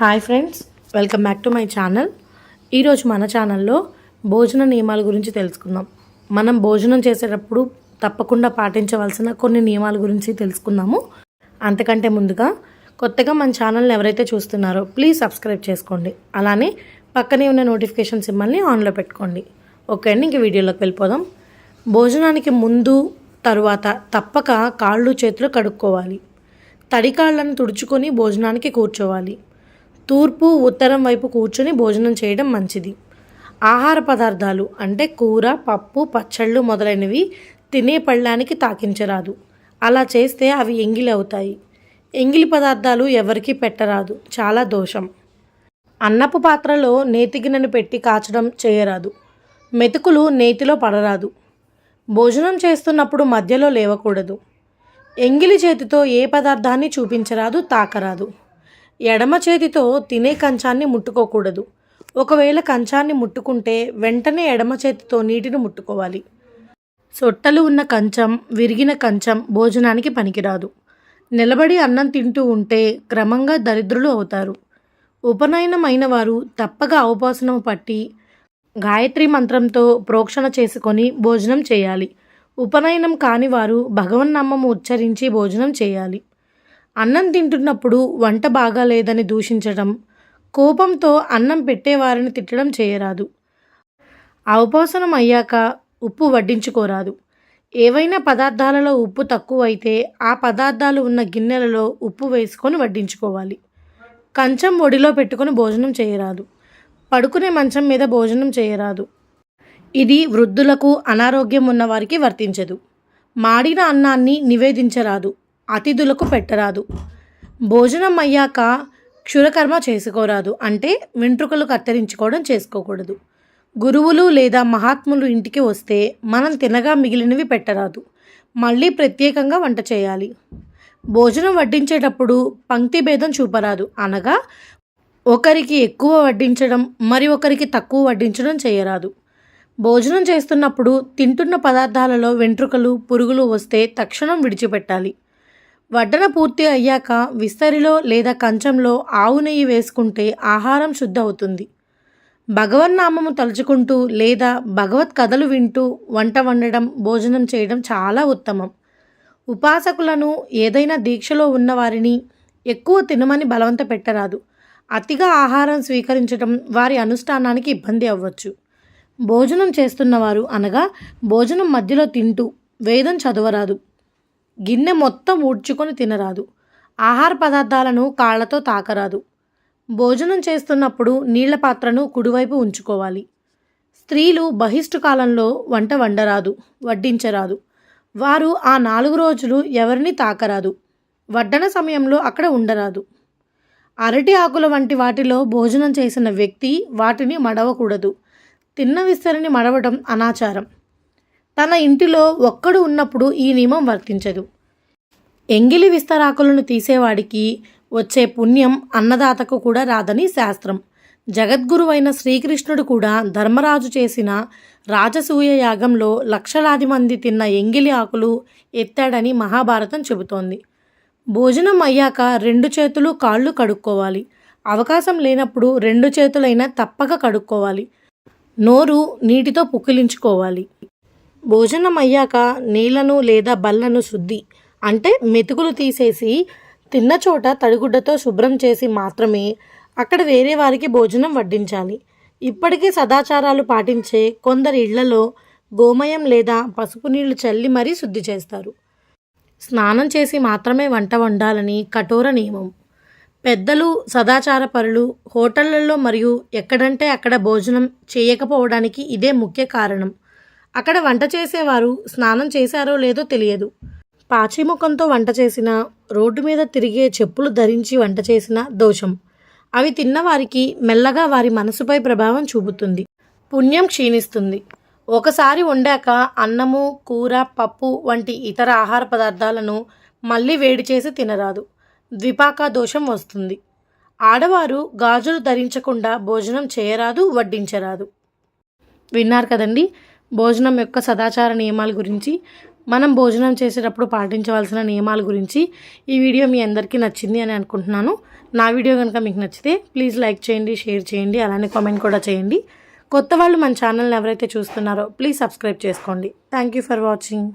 Hi friends welcome back to my channel ఈరోజు మన ఛానల్లో భోజన నియమాల గురించి తెలుసుకుందాం. మనం భోజనం చేసేటప్పుడు తప్పకుండా పాటించవలసిన కొన్ని నియమాల గురించి తెలుసుకుందాము. అంతకంటే ముందుగా కొత్తగా మన ఛానల్ని ఎవరైతే చూస్తున్నారో ప్లీజ్ సబ్స్క్రైబ్ చేసుకోండి. అలానే పక్కనే ఉన్న నోటిఫికేషన్ సిమ్మల్ని ఆన్లో పెట్టుకోండి. ఓకే అండి ఇంక వీడియోలోకి వెళ్ళిపోదాం. భోజనానికి ముందు తరువాత తప్పక కాళ్ళు చేతులు కడుక్కోవాలి. తడి కాళ్ళను తుడుచుకొని భోజనానికి కూర్చోవాలి. తూర్పు ఉత్తరం వైపు కూర్చొని భోజనం చేయడం మంచిది. ఆహార పదార్థాలు అంటే కూర పప్పు పచ్చళ్ళు మొదలైనవి తినే పళ్ళానికి తాకించరాదు. అలా చేస్తే అవి ఎంగిలి అవుతాయి. ఎంగిలి పదార్థాలు ఎవరికీ పెట్టరాదు. చాలా దోషం. అన్నపు పాత్రలో నేతిగినను పెట్టి కాచడం చేయరాదు. మెతుకులు నేతిలో పడరాదు. భోజనం చేస్తున్నప్పుడు మధ్యలో లేవకూడదు. ఎంగిలి చేతితో ఏ పదార్థాన్ని చూపించరాదు తాకరాదు. ఎడమ చేతితో తినే కంచాన్ని ముట్టుకోకూడదు. ఒకవేళ కంచాన్ని ముట్టుకుంటే వెంటనే ఎడమ చేతితో నీటిని ముట్టుకోవాలి. సొట్టలు ఉన్న కంచం విరిగిన కంచం భోజనానికి పనికిరాదు. నిలబడి అన్నం తింటూ ఉంటే క్రమంగా దరిద్రులు అవుతారు. ఉపనయనం వారు తప్పక అవపాసనం పట్టి గాయత్రి మంత్రంతో ప్రోక్షణ చేసుకొని భోజనం చేయాలి. ఉపనయనం కాని వారు భగవన్నామము ఉచ్చరించి భోజనం చేయాలి. అన్నం తింటున్నప్పుడు వంట బాగాలేదని దూషించడం కోపంతో అన్నం పెట్టేవారిని తిట్టడం చేయరాదు. అవపోసనం అయ్యాక ఉప్పు వడ్డించుకోరాదు. ఏవైనా పదార్థాలలో ఉప్పు తక్కువైతే ఆ పదార్థాలు ఉన్న గిన్నెలలో ఉప్పు వేసుకొని వడ్డించుకోవాలి. కంచం ఒడిలో పెట్టుకొని భోజనం చేయరాదు. పడుకునే మంచం మీద భోజనం చేయరాదు. ఇది వృద్ధులకు అనారోగ్యం ఉన్నవారికి వర్తించదు. మాడిన అన్నాన్ని నివేదించరాదు. అతిథులకు పెట్టరాదు. భోజనం అయ్యాక క్షురకర్మ చేసుకోరాదు. అంటే వెంట్రుకలు కత్తిరించుకోవడం చేసుకోకూడదు. గురువులు లేదా మహాత్ములు ఇంటికి వస్తే మనం తినగా మిగిలినవి పెట్టరాదు. మళ్ళీ ప్రత్యేకంగా వంట చేయాలి. భోజనం వడ్డించేటప్పుడు పంక్తి భేదం చూపరాదు. అనగా ఒకరికి ఎక్కువ వడ్డించడం మరి ఒకరికి తక్కువ వడ్డించడం చేయరాదు. భోజనం చేస్తున్నప్పుడు తింటున్న పదార్థాలలో వెంట్రుకలు పురుగులు వస్తే తక్షణం విడిచిపెట్టాలి. వడ్డన పూర్తి అయ్యాక విస్తరిలో లేదా కంచంలో ఆవు నెయ్యి వేసుకుంటే ఆహారం శుద్ధ అవుతుంది భగవన్నామము తలుచుకుంటూ లేదా భగవత్ కథలు వింటూ వంట వండడం భోజనం చేయడం చాలా ఉత్తమం. ఉపాసకులను ఏదైనా దీక్షలో ఉన్నవారిని ఎక్కువ తినమని బలవంత పెట్టరాదు. అతిగా ఆహారం స్వీకరించడం వారి అనుష్ఠానానికి ఇబ్బంది అవ్వచ్చు. భోజనం చేస్తున్నవారు అనగా భోజనం మధ్యలో తింటూ వేదం చదవరాదు. గిన్నె మొత్తం ఊడ్చుకొని తినరాదు. ఆహార పదార్థాలను కాళ్ళతో తాకరాదు. భోజనం చేస్తున్నప్పుడు నీళ్ళ పాత్రను కుడివైపు ఉంచుకోవాలి. స్త్రీలు బహిష్టు కాలంలో వంట వండరాదు వడ్డించరాదు. వారు ఆ నాలుగు రోజులు ఎవరిని తాకరాదు. వడ్డన సమయంలో అక్కడ ఉండరాదు. అరటి ఆకుల వంటి వాటిలో భోజనం చేసిన వ్యక్తి వాటిని మడవకూడదు. తిన్న విస్తరిని మడవడం అనాచారం. తన ఇంటిలో ఒక్కడు ఉన్నప్పుడు ఈ నియమం వర్తించదు. ఎంగిలి విస్తరాకులను తీసేవాడికి వచ్చే పుణ్యం అన్నదాతకు కూడా రాదని శాస్త్రం. జగద్గురువైన శ్రీకృష్ణుడు కూడా ధర్మరాజు చేసిన రాజసూయ యాగంలో లక్షలాది మంది తిన్న ఎంగిలి ఆకులు ఎత్తాడని మహాభారతం చెబుతోంది. భోజనం అయ్యాక రెండు చేతులు కాళ్ళు కడుక్కోవాలి. అవకాశం లేనప్పుడు రెండు చేతులైనా తప్పక కడుక్కోవాలి. నోరు నీటితో పుక్కిలించుకోవాలి. భోజనం అయ్యాక నీళ్ళను లేదా బల్లను శుద్ధి అంటే మెతుకులు తీసేసి తిన్న చోట తడిగుడ్డతో శుభ్రం చేసి మాత్రమే అక్కడ వేరే వారికి భోజనం వడ్డించాలి. ఇప్పటికీ సదాచారాలు పాటించే కొందరి ఇళ్ళలో గోమయం లేదా పసుపు నీళ్ళు చల్లి మరీ శుద్ధి చేస్తారు. స్నానం చేసి మాత్రమే వంట వండాలని కఠోర నియమం. పెద్దలు సదాచార పరులు హోటళ్ళలో మరియు ఎక్కడంటే అక్కడ భోజనం చేయకపోవడానికి ఇదే ముఖ్య కారణం. అక్కడ వంట చేసేవారు స్నానం చేశారో లేదో తెలియదు. పాచిముఖంతో వంట చేసిన రోడ్డు మీద తిరిగే చెప్పులు ధరించి వంట చేసిన దోషం. అవి తిన్నవారికి మెల్లగా వారి మనసుపై ప్రభావం చూపుతుంది. పుణ్యం క్షీణిస్తుంది. ఒకసారి వండాక అన్నము కూర పప్పు వంటి ఇతర ఆహార పదార్థాలను మళ్ళీ వేడి చేసి తినరాదు. ద్విపాక దోషం వస్తుంది. ఆడవారు గాజులు ధరించకుండా భోజనం చేయరాదు వడ్డించరాదు. విన్నారు కదండి? భోజనం యొక్క సదాచార నియమాల గురించి మనం భోజనం చేసేటప్పుడు పాటించవలసిన నియమాల గురించి ఈ వీడియో మీ అందరికీ నచ్చింది అని అనుకుంటున్నాను. నా వీడియో కనుక మీకు నచ్చితే ప్లీజ్ లైక్ చేయండి షేర్ చేయండి అలానే కామెంట్ కూడా చేయండి. కొత్త వాళ్ళు మన ఛానల్ని ఎవరైతే చూస్తున్నారో ప్లీజ్ సబ్స్క్రైబ్ చేసుకోండి. Thank you for watching.